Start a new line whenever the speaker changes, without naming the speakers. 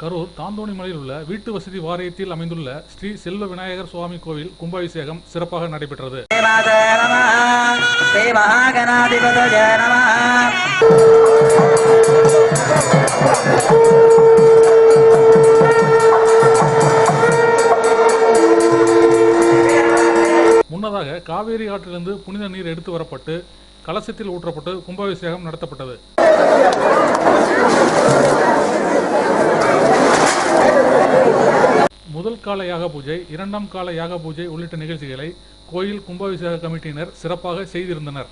கரூர் தாந்தோணிமலையில் உள்ள வீட்டு வசதி வாரியத்தில் அமைந்துள்ள ஸ்ரீ செல்வ விநாயகர் சுவாமி கோவில் கும்பாபிஷேகம் சிறப்பாக நடைபெற்றது. முன்னதாக காவேரி ஆற்றிலிருந்து புனித நீர் எடுத்து வரப்பட்டு கலசத்தில் ஊற்றப்பட்டு கும்பாபிஷேகம் நடத்தப்பட்டது. முதல் கால யாக பூஜை இரண்டாம் கால யாக பூஜை உள்ளிட்ட நிகழ்ச்சிகளை கோயில் கும்பாபிஷேக கமிட்டியினர் சிறப்பாக செய்திருந்தனர்.